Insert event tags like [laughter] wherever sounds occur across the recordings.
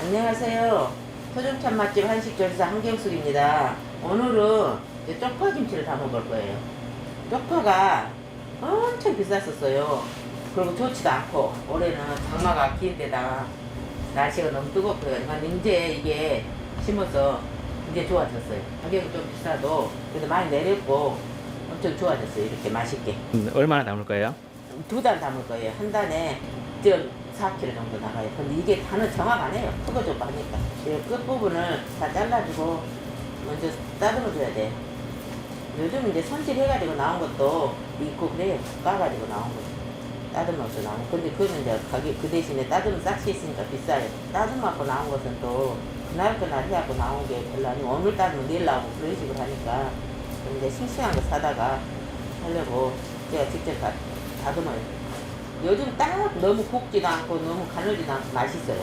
안녕하세요. 토종찬 맛집 한식절사 한경숙입니다. 오늘은 이제 쪽파 김치를 담아볼 거예요. 쪽파가 엄청 비쌌었어요. 그리고 좋지도 않고 올해는 장마가 긴 데다가 날씨가 너무 뜨겁고요. 그러니까 이제 이게 심어서 이제 좋아졌어요. 가격이 좀 비싸도 그래도 많이 내렸고 엄청 좋아졌어요. 이렇게 맛있게. 음, 얼마나 담을 거예요? 두 달 담을 거예요. 한 달에 좀 4kg 정도 나가요. 근데 이게 단은 정확 안 해요. 크고 좀 많으니까. 이 끝부분을 다 잘라주고 먼저 따듬어 줘야 돼. 요즘 이제 손질해가지고 나온 것도 있고 그래요. 까가지고 나온 거. 따듬어서 나온 거. 근데 그거는 이제 가격 그 대신에 따듬은 싹시 있으니까 비싸요. 따듬어갖고 나온 것은 또 그날 그날 해갖고 나온 게 별로 아니고 오늘 따듬면 내일 나오고 그런 식으로 하니까 근데 싱싱한 거 사다가 하려고 제가 직접 다 다듬어요. 요즘 딱 너무 굽지도 않고 너무 가늘지도 않고 맛있어요.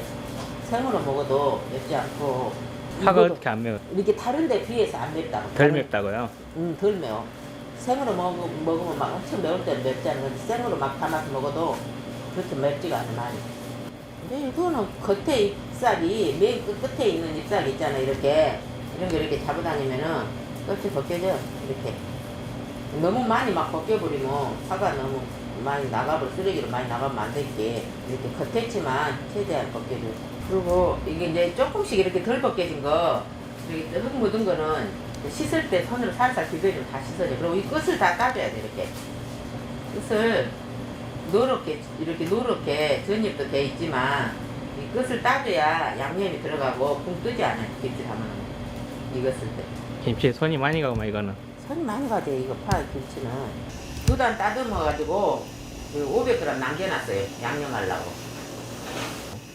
생으로 먹어도 맵지 않고 파가 이거도 그렇게 안 매워. 이렇게 다른 데 비해서 안 맵다고. 덜 다른- 맵다고요? 음, 덜 매워. 생으로 먹, 먹으면 막 엄청 매울 때는 맵지 않은 건데 생으로 막 담아서 먹어도 그렇게 맵지가 않아 많이. 근데 이거는 겉에 잎살이 맨 끝- 끝에 있는 잎살이 있잖아 이렇게 이런 거 이렇게 잡아다니면은 끝이 벗겨져 이렇게 너무 많이 막 벗겨버리면 파가 너무 많이 나가버려 쓰레기로 많이 나가면 안 되게 이렇게 겉에치만 최대한 벗겨줘 그리고 이게 이제 조금씩 이렇게 덜 벗겨진 거 이렇게 흙 묻은 거는 씻을 때 손으로 살살 비벼주면 다 씻어져 그리고 이 끝을 다 따줘야 돼 이렇게. 끝을 노랗게 이렇게 노랗게 전입도 돼 있지만 이 끝을 따줘야 양념이 들어가고 붕 뜨지 않아요 김치 담으면. 익었을 때. 김치에 손이 많이 가고만 이거는. 손이 많이 가죠 이거 파 김치는 두 단 따듬어 가지고 500g 남겨놨어요. 양념하려고.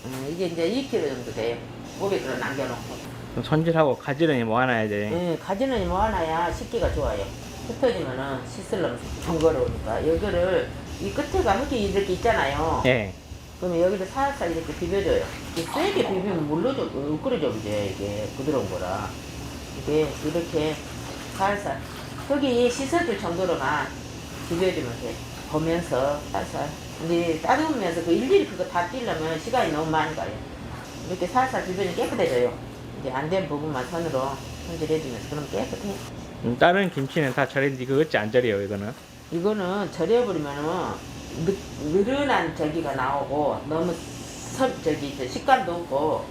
음, 이게 이제 2kg 정도 돼요. 500g 남겨놓고. 좀 손질하고 가지런히 모아놔야 돼. 음, 가지런히 모아놔야 씻기가 좋아요. 흩어지면은 씻으려면 번거로우니까. 이거를 이 끝에가 흙이 이렇게 있잖아요. 예. 그러면 여기를 살살 이렇게 비벼줘요. 이게 세게 비비면 물러져 으끓어져 이제 이게 부드러운 거라. 이게 이렇게 살살. 흙이 씻어질 정도로만 비벼주면 돼 보면서 살살 근데 따듬으면서 그 일일이 그거 다 띄려면 시간이 너무 많이 가요. 이렇게 살살 비벼면 깨끗해져요. 이제 안 된 부분만 손으로 손질해주면서 그럼 깨끗해 음, 다른 김치는 다 절인데 이거 어찌 안 절이에요 이거는? 이거는 절여버리면은 느, 느른한 저기가 나오고 너무 선, 저기 저 식감도 없고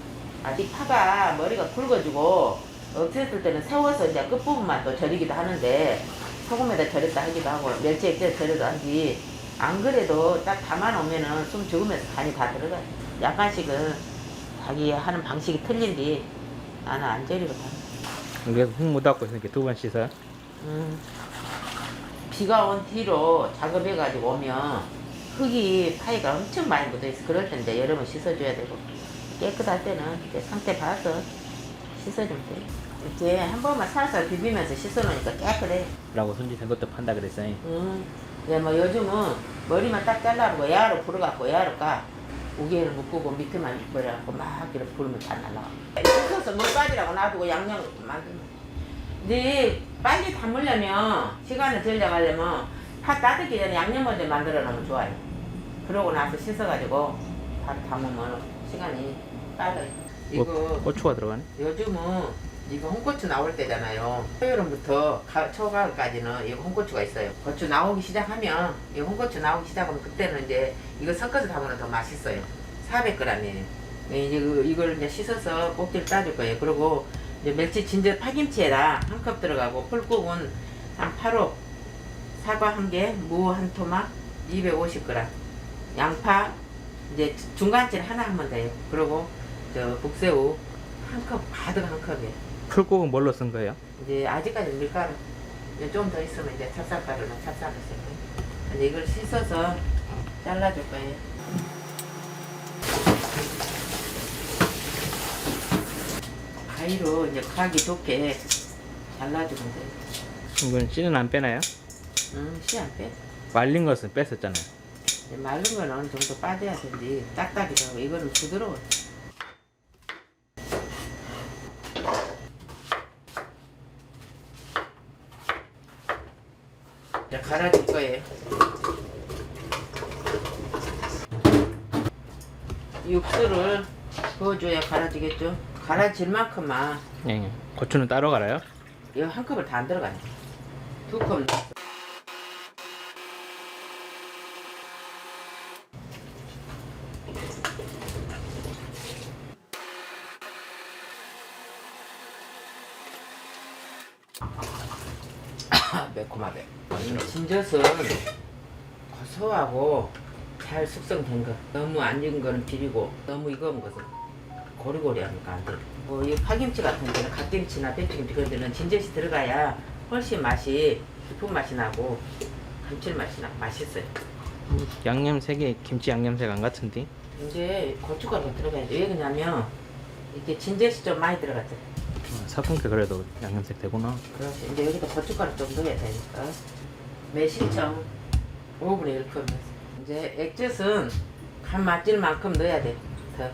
아직 파가 머리가 굵어지고 없앴을 때는 세워서 이제 끝부분만 또 절이기도 하는데 소금에다 절였다 하기도 하고 멸치에 때 절여도 하지 안 그래도 딱 담아놓으면은 숨 죽으면서 간이 다 들어가요 약간씩은 자기 하는 방식이 틀린데 나는 안 절이거든 그래서 흙 묻었고 이렇게 두 번 씻어. 음, 비가 온 뒤로 작업해가지고 오면 흙이 파이가 엄청 많이 묻어있어. 그럴 때 이제 여름은 씻어줘야 되고 깨끗할 때는 이제 상태 봐서 씻어주면 돼. 이렇게 한 번만 살살 비비면서 씻어놓으니까 깨끗해. 라고 손질된 것도 판다 그랬어요. 음, 이제 뭐 요즘은 머리만 딱 잘라고 야로 불어갖고 야로 까. 우개를 묶고 밑에만 버려갖고 막 이렇게 불면 다 날라가. 씻어서 물 빠지라고 놔두고 양념을 만들면. 근데 빨리 담으려면 시간을 절약하려면 파 따뜻기 전에 양념 먼저 만들어 놓으면 좋아요. 그러고 나서 씻어가지고 바로 담으면 시간이 빠르요. 이거 뭐, 고추가 들어가네. 요즘은 이거 홍고추 나올 때잖아요. 가, 초가을까지는 이거 홍고추가 있어요. 고추 나오기 시작하면 이 홍고추 나오기 시작하면 그때는 이제 이거 섞어서 담으면 더 맛있어요. 400g이에요. 이제 그- 이걸 이제 씻어서 꼭지를 따줄 거예요. 그리고 이제 멸치 진저 파김치에다 한 컵 들어가고 풀국은 한 8호, 사과 한 개, 무 한 토막 250g, 양파 이제 중간질 하나 하면 돼요. 그리고 저 북새우 한 컵 가득 한 컵이에요. 풀국은 뭘로 쓴 거예요? 이제 아직까지 밀가루 좀 더 있으면 이제 찹쌀가루는 찹쌀을 쓸 거예요. 근데 이걸 씻어서 잘라줄 거예요. 가위로 이제 각이 좋게 잘라주면 돼요. 이건 씨는 안 빼나요? 음, 씨 안 빼. 말린 것은 뺐었잖아요. 이제 마른 건 어느 정도 빠져야 되지. 딱딱이도 하고 이거는 부드러워. 이제 갈아줄 거예요. 육수를 부어줘야 갈아지겠죠. 갈아질 만큼만 예. 고추는 따로 갈아요? 이거 한 컵을 다 안 들어가네. 두 컵. [coughs] 매콤하게. 진젓은 고소하고 잘 숙성된 거. 너무 안 익은 거는 비리고 너무 익은 것은 고리고리하니까 안 돼. 뭐이 파김치 같은 데는 갓김치나 배추김치 그런 데는 진젓이 들어가야 훨씬 맛이 깊은 맛이 나고 감칠맛이 나 맛있어요. 양념 색이 김치 양념 색 안 같은데? 이제 고춧가루가 들어가야 돼. 왜 그러냐면 이게 진젓이 좀 많이 삭힌 게 그래도 양념색 되구나. 그래서 이제 여기다 고춧가루 좀 넣어야 되니까 매실청 5분의 1컵 넣었어. 이제 액젓은 간 맞질 만큼 넣어야 돼. 더.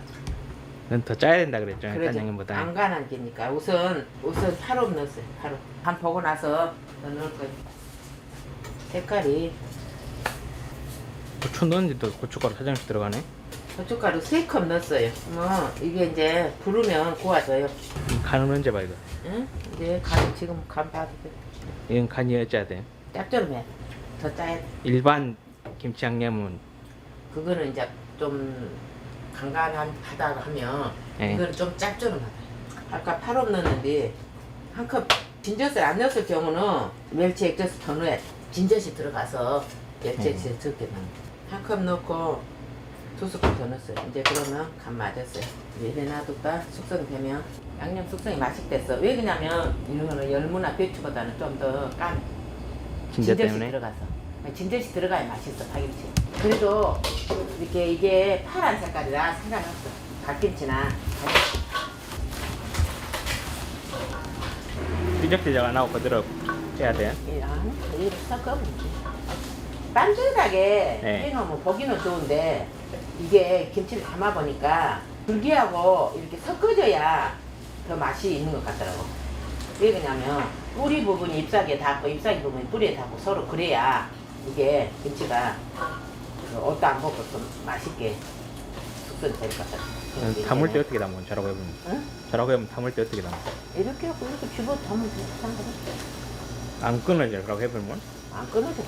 이건 더 짜야 된다 그랬죠. 그러죠. 양념보다. 안 간한 게니까 우선 우선 파로 넣었어요. 파로. 간 보고 나서 더 넣을 거예요. 색깔이 고추 넣었는데도 고춧가루 사장씩 들어가네. 고춧가루 3컵 넣었어요. 뭐 이게 이제 부르면 고와져요. 이 간은 언제 봐 이거? 응? 이제 간 지금 간 봐도 돼. 이건 간이 어찌야 돼? 짭조름해. 더 짜야 돼. 일반 김치 양념은 그거는 이제 좀 간간한 하다 하면 예. 이거는 좀 짭조름하다. 아까 파로 넣었는데 한 컵 진젓을 안 넣었을 경우는 멸치 액젓을 돼. 진젓이 들어가서 멸치 음. 액젓을 적게 넣어. 한컵 넣고 두 스푼 더 넣었어요. 이제 그러면 간 맞았어요. 이제 놔뒀다 숙성되면 양념 숙성이 맛있겠어. 왜 그러냐면 이런 거는 열무나 배추보다는 좀 더 깐. 진젓이 때문에. 들어가서 진젓이 들어가야 맛있어 파김치 그래도 이렇게 이게 파란 색깔이라 상관없어 갓김치나 삐적삐적 안 하고 그대로 해야 돼. 이렇게 섞으면 빤듯하게 네. 해놓으면 보기는 좋은데 이게 김치를 담아보니까 불기하고 이렇게 섞어져야 더 맛이 있는 것 같더라고 왜 그러냐면 뿌리 부분이 잎사귀에 닿고 잎사귀 부분이 뿌리에 닿고 서로 그래야 이게 김치가 그 옷도 안 벗고 좀 맛있게 숙성될 것 같아 담을 때 어떻게 담아? 저라고 해보면. 응? 저라고 해보면 담을 때 어떻게 담아? 이렇게 하고 이렇게 집어 담으면 상관없어 안 끊어져. 그라고 해보면 안 끊어져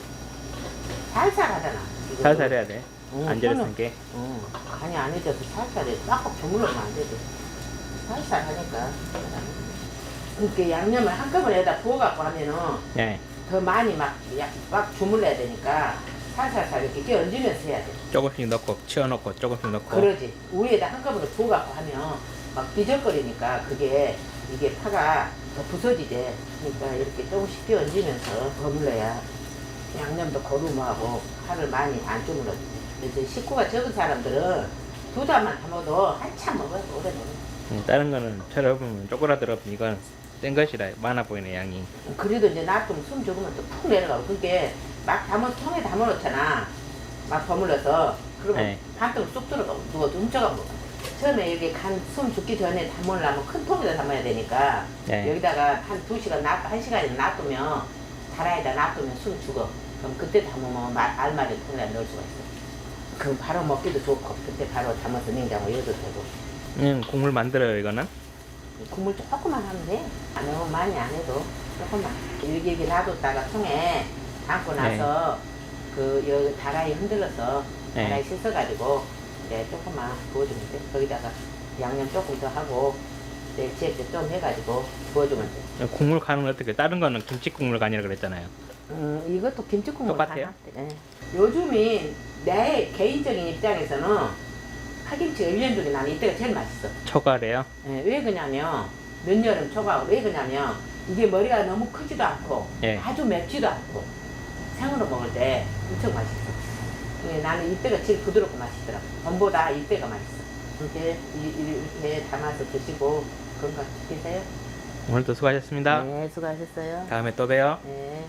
살살 하잖아 이거. 살살 해야 돼. 응, 안 손은- 절였은 게. 응, 간이 안 해져서 살살해. 빡빡 주물러면 안 되지. 살살 하니까. 이렇게 양념을 한꺼번에다 부어갖고 하면은 예. 더 많이 막, 약, 막 주물러야 되니까 살살살 이렇게 끼 얹으면서 해야 돼. 조금씩 넣고 치워놓고 조금씩 넣고. 그러지. 위에다 한꺼번에 부어갖고 하면 막 비적거리니까 그게 이게 파가 더 부서지지. 그러니까 이렇게 조금씩 끼 얹으면서 버물러야 양념도 거름하고 파를 많이 안 주물러지. 이제 식구가 적은 사람들은 두 달만 담아도 한참 먹어요. 오래 먹어요. 음, 다른 거는 저라 보면 쪼그라들어 이건 센 것이라 많아 보이네 양이. 그래도 이제 놔두면 숨 죽으면 또 푹 내려가고 그게 막 담아 통에 담아 놓잖아 막 버물러서 그러면 네. 반통 쑥 들어가고 누가 훔쳐가고 처음에 여기 간 숨 죽기 전에 담으려면 큰 통에다 담아야 되니까 네. 여기다가 한 두 시간 놔, 한 시간이나 놔두면 다라에다 놔두면 숨 죽어 그럼 그때 담으면 마- 알맞은 통에다 넣을 수가 있어 그럼 바로 먹기도 좋고 그때 바로 담아서 냉장고에 넣어도 되고 음, 국물 만들어요 이거는. 국물 조금만 하면 돼. 안 너무 많이 안 해도 조금만. 이렇게 놔뒀다가 통에 담고 나서 그 여기 다라이 흔들어서 네. 다라이 씻어가지고 이제 조금만 부어주면 돼. 거기다가 양념 조금 더 하고 멸치액젓 좀 해가지고 부어주면 돼. 국물 간은 어떻게? 다른 거는 김치 국물 간이라 그랬잖아요. 음, 이것도 김치국물 똑같아요? 예. 요즘이 내 개인적인 입장에서는 파김치가 1년 중에 나는 이때가 제일 맛있어. 초과래요. 예, 왜 그러냐면 늦여름 초과하고 왜 그러냐면 이게 머리가 너무 크지도 않고 예. 아주 맵지도 않고 생으로 먹을 때 엄청 맛있어. 예, 나는 이때가 제일 부드럽고 맛있더라고. 전보다 이때가 맛있어. 이렇게 이- 이렇게 담아서 드시고 건강 지키세요. 오늘도 수고하셨습니다. 네, 수고하셨어요. 다음에 또 봬요. 네.